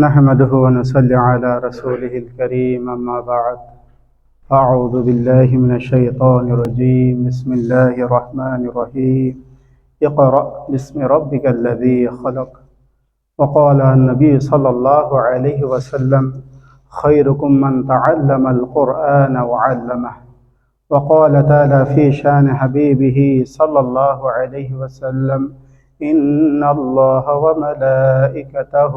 نحمده ونصلي على رسوله الكريم أما بعد. أعوذ بالله من الشيطان الرجيم. بسم الله الرحمن الرحيم. اقرأ باسم ربك الذي خلق. وقال النبي صلى الله عليه وسلم خيركم من تعلم القرآن وعلمه. وقال تعالى في شان حبيبه صلى الله عليه وسلم إن الله وملائكته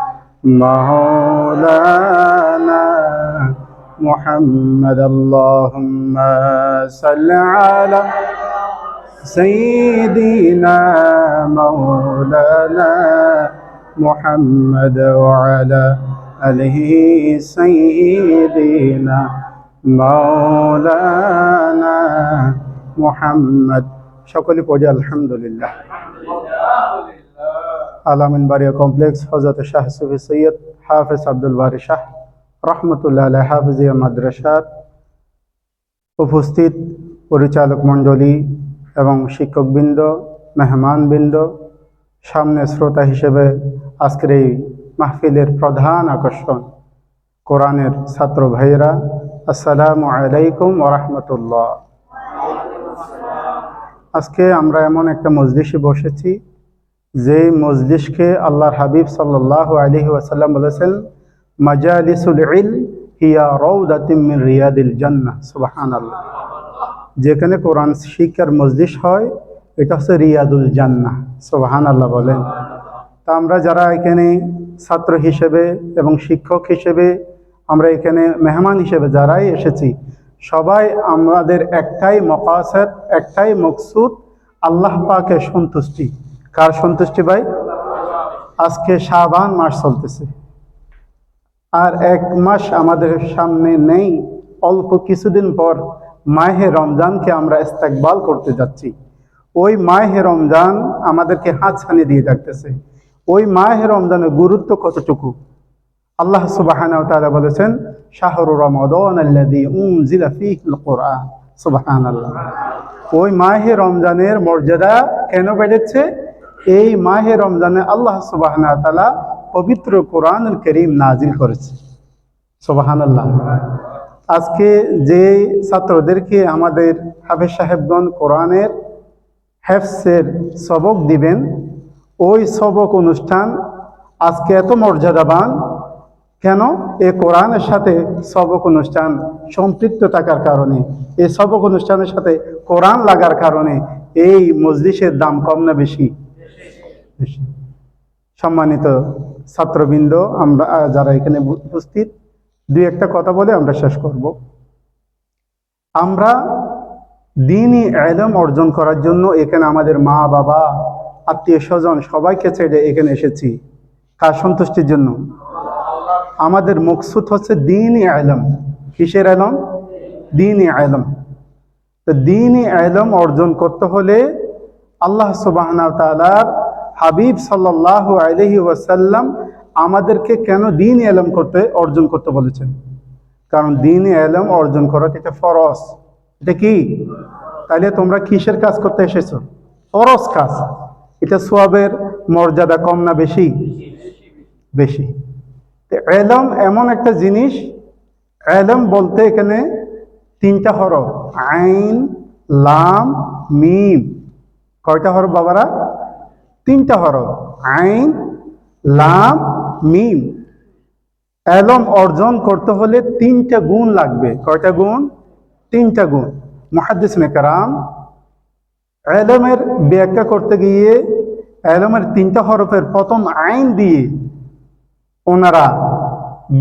مولانا محمد اللهم صل على سيدنا مولانا محمد وعلى آله سيدنا مولانا محمد সকলে পড়ে আলহামদুলিল্লাহ আলামিন বাড়িয়া কমপ্লেক্স হজরত শাহ সুফি সৈয়দ হাফেজ আব্দুল বারি শাহ রহমতুল্লাহ আলাই হাফিজিয়া মাদ্রাসার উপস্থিত পরিচালক মণ্ডলী এবং শিক্ষকবৃন্দ, মেহমানবৃন্দ, সামনে শ্রোতা হিসেবে আজকের এই মাহফিলের প্রধান আকর্ষণ কোরআনের ছাত্র ভাইয়েরা, আসসালামু আলাইকুম ওরহমতুল্লাহ আজকে আমরা এমন একটা মজলিসে বসেছি যে মজলিসকে আল্লাহর হাবিব সাল্লাহ আলহি ওয়াসাল্লাম বলেছেন, মাজালিসুল ইল হিয়া রৌদাতিম মিন রিয়াদিল সুবাহান আল্লাহ যেখানে কোরআন শিক্ষার মজলিস হয়, এটা হচ্ছে রিয়াদুল জান্না সুবাহান আল্লাহ বলেন। তা আমরা যারা এখানে ছাত্র হিসেবে এবং শিক্ষক হিসেবে, আমরা এখানে মেহমান হিসেবে যারাই এসেছি, সবাই আমাদের একটাই মকাসেদ, একটাই মকসুদ, আল্লাহ পাকে সন্তুষ্টি। কার সন্তুষ্টি ভাই? আজকে শাবান মাস চলতেছে। আর এক মাস আমাদের সামনে নেই, অল্প কিছুদিন পর মাহে রমজানকে আমরা ইস্তেকবাল করতে যাচ্ছি। ওই মাহে রমজান আমাদেরকে হাত হাতছানি দিয়ে ডাকতেছে ওই মাহে রমজানের গুরুত্ব কতটুকু? আল্লাহ সুবাহানাহু তাআলা বলেছেন, শাহরু রমাদান কুরআন। সুবহানাল্লাহ। ওই মাহে রমজানের মর্যাদা কেন বেড়েছে? এই মাহে রমজানে আল্লাহ তাআলা পবিত্র কোরআন করিম নাজিল করেছে। সুবহানাল্লাহ। আজকে যে ছাত্রদেরকে আমাদের হাফেজ সাহেবগণ কোরআনের হেফসের সবক দিবেন, ওই সবক অনুষ্ঠান আজকে এত মর্যাদাবান, কেন? এ কোরআনের সাথে সবক অনুষ্ঠান সম্পৃক্ত থাকার কারণে এই সবক অনুষ্ঠানের সাথে কোরআন লাগার কারণে এই মজলিসের দাম কম না বেশি? বেশি সম্মানিত ছাত্রবৃন্দ, আমরা যারা এখানে উপস্থিত, দুই একটা কথা বলে আমরা শেষ করব। আমরা দিনই এলম অর্জন করার জন্য এখানে আমাদের মা, বাবা, আত্মীয় স্বজন সবাইকে ছেড়ে এখানে এসেছি। কার সন্তুষ্টির জন্য? আমাদের মকসুদ হচ্ছে দিনই আলম কিসের আলম দিনই আলম তো দিনই আলম অর্জন করতে হলে আল্লাহ সুবাহ তালার হাবিব সাল্লাহ আলহি ওয়াসাল্লাম আমাদেরকে কেন দিন এলম করতে, অর্জন করতে বলেছেন? কারণ দিন এলম, অর্জন করাটা এটা ফরস এটা কি? তাইলে তোমরা কিসের কাজ করতে এসেছ? ফরস কাজ। এটা সোয়াবের মর্যাদা কম না বেশি? বেশি। এলম এমন একটা জিনিস, এলম বলতে এখানে তিনটা হরফ, আইন, লাম, মিম। কয়টা হরফ বাবারা? তিনটা হরফ, আইন, লাম, মিম। এলম অর্জন করতে হলে তিনটা গুণ লাগবে। কয়টা গুণ? তিনটা গুণ। মহাদিস কারাম, এলমের ব্যাখ্যা করতে গিয়ে এলমের তিনটা হরফের প্রথম আইন দিয়ে ওনারা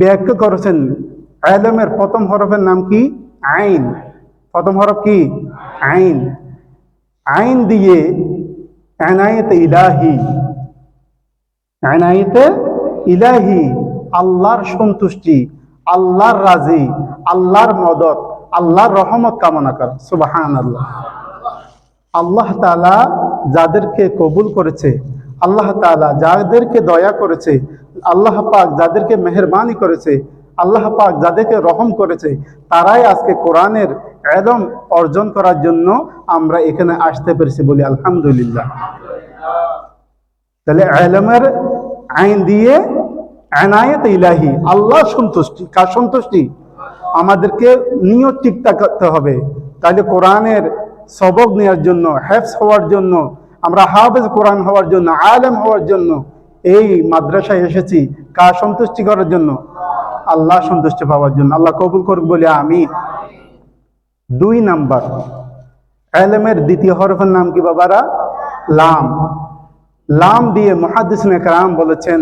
ব্যাখ্যা করেছেন, এলমের প্রথম হরফের নাম কি? আইন। প্রথম হরফ কি? আইন। আইন দিয়ে এনায়েত ইলাহি এনায়েতে ইলাহি আল্লাহর সন্তুষ্টি, আল্লাহর রাজি, আল্লাহর মদত, আল্লাহর রহমত কামনা কর। সুবাহান আল্লাহ আল্লাহ তাআলা যাদেরকে কবুল করেছে, আল্লাহ তাআলা যাদেরকে দয়া করেছে, আল্লাহ পাক যাদেরকে মেহরবানি করেছে, আল্লাহ পাক যাদেরকে রহম করেছে, তারাই আজকে কোরআনের এদম অর্জন করার জন্য আমরা এখানে আসতে পেরেছি বলি আলহামদুলিল্লাহ। তাহলে এলমের আইন দিয়ে এনায়েত ইলাহি, আল্লাহ সন্তুষ্টি, কার সন্তুষ্টি? আমাদেরকে নিয়ত ঠিক থাকতে হবে। তাহলে কোরআনের সবক নেওয়ার জন্য হেফস হওয়ার জন্য, আমরা হাফেজ কোরআন হওয়ার জন্য, আলেম হওয়ার জন্য এই মাদ্রাসায় এসেছি, কার সন্তুষ্টি করার জন্য? আল্লাহ সন্তুষ্টি পাওয়ার জন্য। আল্লাহ কবুল করুক বলে আমি দুই নাম্বার। এলেমের দ্বিতীয় হরফের নাম কি বাবারা? লাম। লাম দিয়ে মহাদিস কারাম বলেছেন,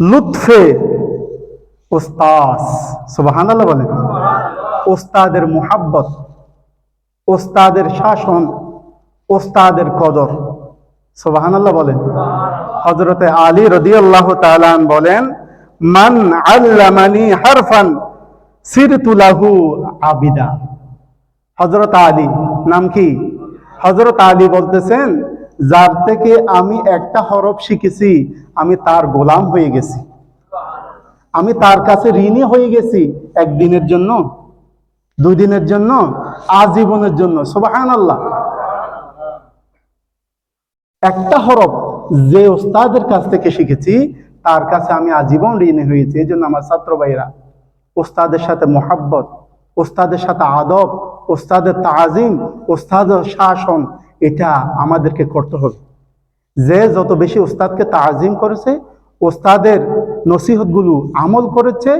লুৎফে ওস্তাস সুবাহান বলেন। ওস্তাদের মোহাব্বত ওস্তাদের শাসন ওস্তাদের কদর। সুবাহান বলেন। হজরতে আলী রদিয়াল্লাহ তালান বলেন, মান আল্লামানি হারফান সিরতুলাহু আবিদা। হজরত আলী, নাম কি? হজরত আলী বলতেছেন, যার থেকে আমি একটা হরফ শিখেছি, আমি তার গোলাম হয়ে গেছি। আমি তার কাছে ঋণী হয়ে গেছি একদিনের জন্য, দুই দিনের জন্য, আজীবনের জন্য। সুবাহান আল্লাহ একটা হরফ যে ওস্তাদের কাছ থেকে শিখেছি, তার কাছে আমি আজীবন ঋণী হয়েছি। এই জন্য আমার ছাত্র ভাইরা ওস্তাদের সাথে মোহাব্বত ওস্তাদের সাথে আদব ওস্তাদের তাজিম ওস্তাদের শাসন, এটা আমাদেরকে করতে হবে। যে যত বেশি ওস্তাদকে তাজিম করেছে ওস্তাদের নসিহতগুলো আমল করেছে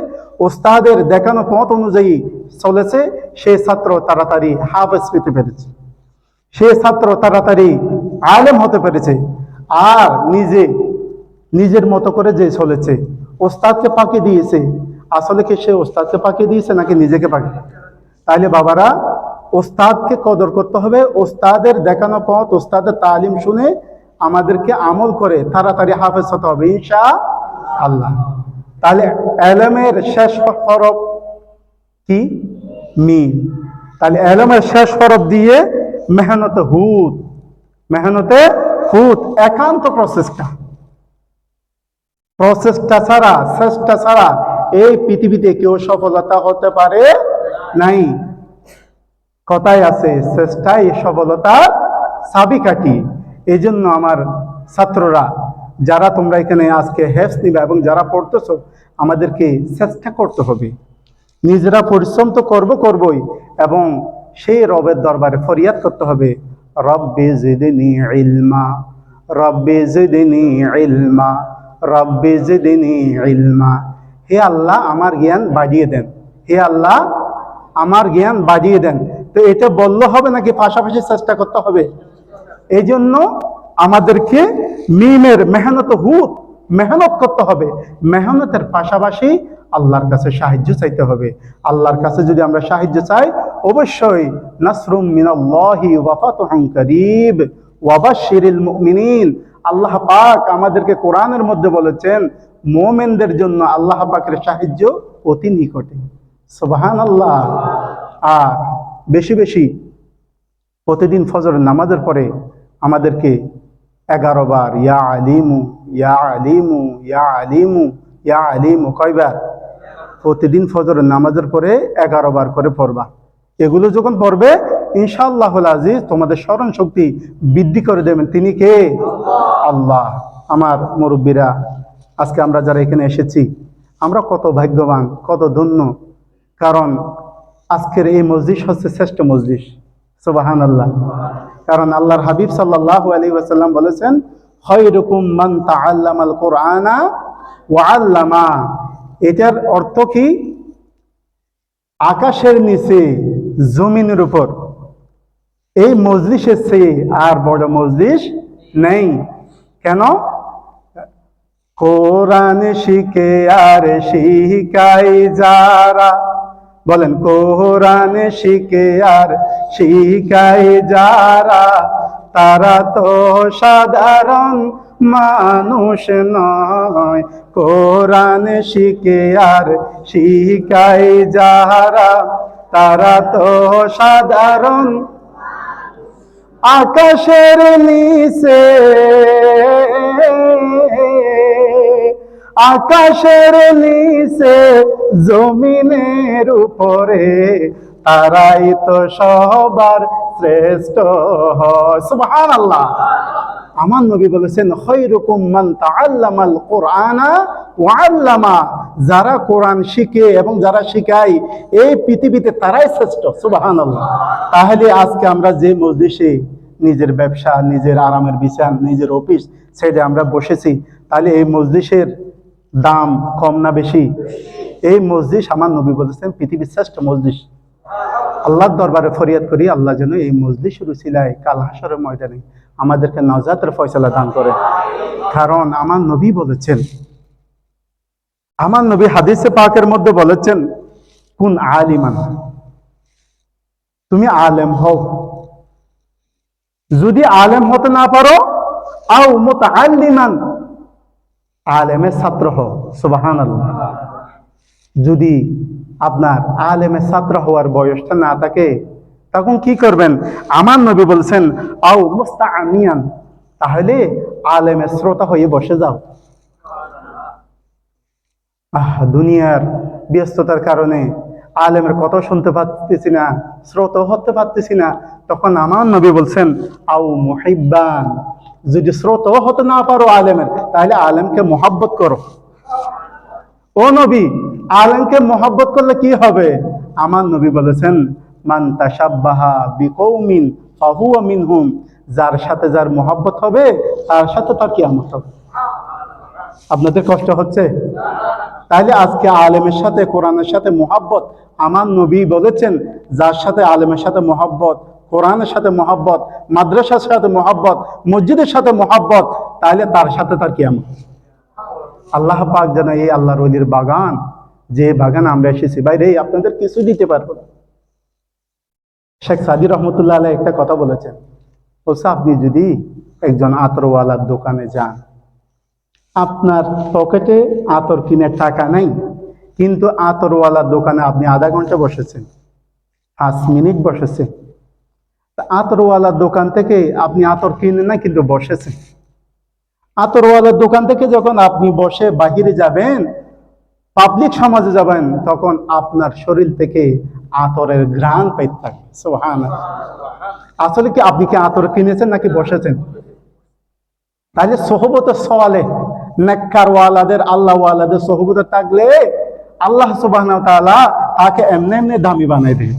ওস্তাদের দেখানো পথ অনুযায়ী চলেছে, সে ছাত্র তাড়াতাড়ি হাফেজ পেতে পেরেছে। সে ছাত্র তাড়াতাড়ি আলেম হতে পেরেছে, আর নিজে, নিজের মতো করে যে চলেছে ওস্তাদকে পাকি দিয়েছে আসলে কি সে ওস্তাদকে পাকিয়ে দিয়েছে নাকি নিজেকে পাকি তাহলে বাবারা, ওস্তাদকে কদর করতে হবে, ওস্তাদের দেখানো পথ, ওস্তাদের তালিম শুনে আমাদেরকে আমল করে তাড়াতাড়ি হাফেজ হতে হবে ইনশা আল্লাহ তাহলে এলমের শেষ হরফ কি? মিন তাহলে এলমের শেষ হরফ দিয়ে মেহনতে হুদ। মেহনতে হুদ, একান্ত প্রসেসটা প্রসেসটা ছাড়া, চেষ্টা ছাড়া এই পৃথিবীতে কেউ সফলতা হতে পারে নাই। কথায় আছে চেষ্টাই সফলতার চাবিকাঠি এই জন্য আমার ছাত্ররা, যারা তোমরা এখানে আজকে হেফস নিবে এবং যারা পড়তেছো, আমাদেরকে চেষ্টা করতে হবে। নিজেরা পরিশ্রম তো করব করবই এবং সেই রবের দরবারে ফরিয়াদ করতে হবে। রব্বে জিদিনি ইলমা, রব্বে জিদিনি ইলমা, রব্বে জিদিনি ইলমা। হে আল্লাহ আমার জ্ঞান বাড়িয়ে দেন। হে আল্লাহ আমার জ্ঞান বাড়িয়ে দেন। তো এটা বললে হবে নাকি পাশাপাশি চেষ্টা করতে হবে? এই জন্য আমাদেরকে মিমের মেহনত হুত মেহনত করতে হবে। মেহনতের পাশাপাশি আল্লাহর কাছে সাহায্য চাইতে হবে। আল্লাহর কাছে যদি আমরা সাহায্য চাই, অবশ্যই নাসরুম মিনাল্লাহি ওয়া ফাতহুন করিব। ওয়া বাশশিরিল মুমিনিন। আল্লাহ পাক আমাদেরকে কোরআনের মধ্যে বলেছেন মুমিনদের জন্য আল্লাহ পাকের সাহায্য অতি নিকটে। সোবাহান আল্লাহ আর বেশি বেশি প্রতিদিন ফজরের নামাজের পরে আমাদেরকে এগারো বার, ইয়া আলিমু ইয়া আলিমু ইয়া আলিমু ইয়া আলিমু কয়বার? প্রতিদিন ফজরের নামাজের পরে এগারো বার করে পড়বা। এগুলো যখন পড়বে ইনশাআল্লাহ আজিজ তোমাদের স্মরণ শক্তি বৃদ্ধি করে দেবেন। তিনি কে? আল্লাহ। আমার মুরব্বীরা আজকে আমরা যারা এখানে এসেছি, আমরা কত ভাগ্যবান, কত ধন্য। কারণ আজকের এই মসজিদ হচ্ছে শ্রেষ্ঠ মসজিদ সুবাহান আল্লাহ কারণ আল্লাহর হাবিব সাল্লাহ আলী ওয়াসাল্লাম বলেছেন খৈরকুম মান তাআল্লামাল কোরআনা ওয়া আল্লামা। এটার অর্থ কি? আকাশের নিচে, জমিনের উপর। এই মজলিসের চেয়ে আর বড় মজলিস নেই। কেন? কোরআন শিখে আর শিখাই যারা। বলেন, কোরআন শিখে আর শিখাই যারা, তারা তো সাধারণ মানুষ নয়। কোরআন শিখে আর শিখাই যারা, তারা তো সাধারণ আকাশের নিচে আকাশের নিচে জমিনের উপরে, তারাই তো সবার শ্রেষ্ঠ সুবহান আল্লাহ আমার নবী বলেছেন, খৈরুকুম মান তাআল্লামাল কোরআনা ওয়া আল্লামা। যারা কোরআন শিখে এবং যারা শিখায়, এই পৃথিবীতে তারাই শ্রেষ্ঠ। সুবহানাল্লাহ। তাহলে আজকে আমরা যে মজলিসে নিজের ব্যবসা, নিজের আরামের বিছান নিজের অফিস সেটা আমরা বসেছি, তাহলে এই মজলিসের দাম কম না বেশি? এই মসজিদ আমার নবী বলেছেন, পৃথিবীর শ্রেষ্ঠ মসজিদ আল্লাহর দরবারে ফরিয়াদ করি, আল্লাহ যেন এই মজলিস রুসিলায় কাল হাসরের ময়দানে আমাদেরকে নজাতের ফয়সালা দান করে। কারণ আমার নবী বলেছেন, আমার নবী হাদিসে পাকের মধ্যে বলেছেন, কোন আলিমান তুমি আলেম হও। যদি আলেম হতে না পারো, আও মুতাআল্লিমান আলেমের ছাত্র হও, সুবহানাল্লাহ। যদি আপনার আলেমের ছাত্র হওয়ার বয়সটা না থাকে, তখন কি করবেন? আমার নবী বলছেন, আও মুস্তা আমিয়ান তাহলে আলেমের শ্রোতা হয়ে বসে যাও। আহ, দুনিয়ার ব্যস্ততার কারণে আলেমের কথা শুনতে পারতেছি না শ্রোত হতে পারতেছি না। তখন আমার নবী বলছেন, আও মুহিব্বান যদি শ্রোত হতে না পারো আলেমের, তাহলে আলেমকে মোহাব্বত করো। ও নবী, আলেমকে মোহাব্বত করলে কি হবে? আমার নবী বলেছেন, মান তাসাব্বাহা বিকৌমিন ফাহুয়া মিনহুম। যার সাথে যার মোহাব্বত হবে, তার সাথে তার কিয়ামত হবে। আপনাদের কষ্ট হচ্ছে? তাহলে আজকে আলেমের সাথে, কোরআনের সাথে মোহাব্বত। আমার নবী বলেছেন, যার সাথে আলেমের সাথে মোহাব্বত কোরআনের সাথে মোহাব্বত, মাদ্রাসার সাথে মোহাব্বত, মসজিদের সাথে মোহাব্বত, তাহলে তার সাথে তার কিয়ামত। আল্লাহ পাক যেন এই আল্লাহর অলির বাগান, যে বাগান আমরা এসেছি, বাইরে আপনাদের কিছু দিতে পারব না। শেখ সাদি রহমতুল্লাহ আলাই একটা কথা বলেছেন, বলছে, আপনি যদি একজন আতরওয়ালার দোকানে যান, আপনার পকেটে আতর কিনে টাকা নাই, কিন্তু আতরওয়ালার দোকানে আপনি আধা ঘণ্টা বসেছেন, পাঁচ মিনিট বসেছেন আতরওয়ালার দোকান থেকে আপনি আতর কিনে না কিন্তু বসেছেন। আতরওয়ালার দোকান থেকে যখন আপনি বসে বাহিরে যাবেন পাবলিক সমাজে যাবেন, তখন আপনার শরীর থেকে আতরের ঘ্রাণ পাইতে থাকে। সোহান আসলে কি আপনি কি আতর কিনেছেন নাকি বসেছেন? তাহলে সহবত সওয়ালে, নেককারওয়ালাদের, আল্লাহওয়ালাদের সহবতে থাকলে আল্লাহ সুবাহ তাকে এমনি এমনি দামি বানাই দেবে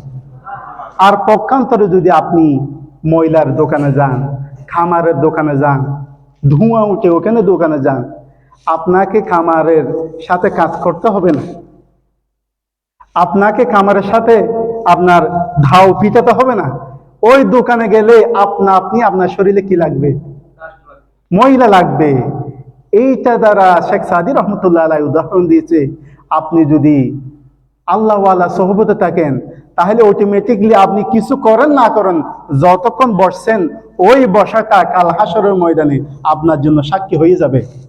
আর পক্ষান্তরে যদি আপনি ময়লার দোকানে যান, খামারের দোকানে যান, ধোঁয়া উঠে ওখানে দোকানে যান, আপনাকে খামারের সাথে কাজ করতে হবে না। আপনাকে খামারের সাথে আপনার ধাও পিটাতে হবে না। ওই দোকানে গেলে আপনা আপনি আপনার শরীরে কি লাগবে? মহিলা লাগবে। এইটা দ্বারা শেখ সাদি রহমতুল্লাহ আলাই উদাহরণ দিয়েছে, আপনি যদি আল্লাহওয়ালা সহবতে থাকেন তাহলে অটোমেটিকলি আপনি কিছু করেন না করেন, যতক্ষণ বসছেন, ওই বসাটা কাল হাসরের ময়দানে আপনার জন্য সাক্ষী হয়ে যাবে।